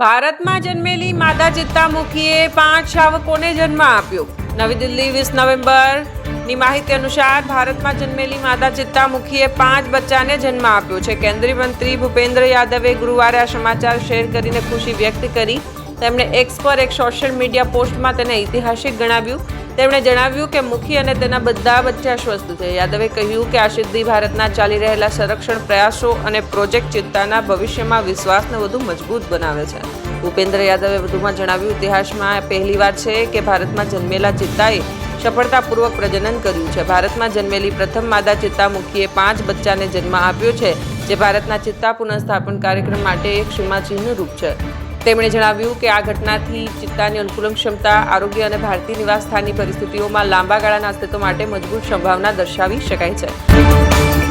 ભારતમાં જન્મેલી માદા ચિત્તામુખીએ પાંચ શાવકોને જન્મ આપ્યો. નવી દિલ્હી વીસ નવેમ્બરની માહિતી અનુસાર ભારતમાં જન્મેલી માદા ચિત્તામુખીએ પાંચ બચ્ચાને જન્મ આપ્યો છે. કેન્દ્રીય મંત્રી ભૂપેન્દ્ર યાદવે ગુરુવારે આ સમાચાર શેર કરીને ખુશી વ્યક્ત કરી. તેમણે એક્સ પર એક સોશિયલ મીડિયા પોસ્ટમાં તેને ઐતિહાસિક ગણાવ્યું. તેમણે જણાવ્યું કે મુખી અને તેના બધા બચ્ચા સ્વસ્થ છે. યાદવે કહ્યું કે આ સિદ્ધિ ભારતના ચાલી રહેલા સંરક્ષણ પ્રયાસો અને પ્રોજેક્ટ ચિંતાના ભવિષ્યમાં વિશ્વાસને વધુ મજબૂત બનાવે છે. ભૂપેન્દ્ર યાદવે વધુમાં જણાવ્યું, ઇતિહાસમાં પહેલીવાર છે કે ભારતમાં જન્મેલા ચિત્તાએ સફળતાપૂર્વક પ્રજનન કર્યું છે. ભારતમાં જન્મેલી પ્રથમ માદા ચિત્તા મુખીએ પાંચ બચ્ચાને જન્મ આપ્યો છે, જે ભારતના ચિત્તા પુનઃસ્થાપન કાર્યક્રમ માટે એક સીમાચિહ્ન રૂપ છે. તેમણે જણાવ્યું કે આ ઘટનાથી ચિત્તાની અનુકૂલન ક્ષમતા, આરોગ્ય અને ભારતીય નિવાસ સ્થાનની પરિસ્થિતિઓમાં લાંબા ગાળાના અસ્તિત્વ માટે મજબૂત સંભાવના દર્શાવી શકાય છે.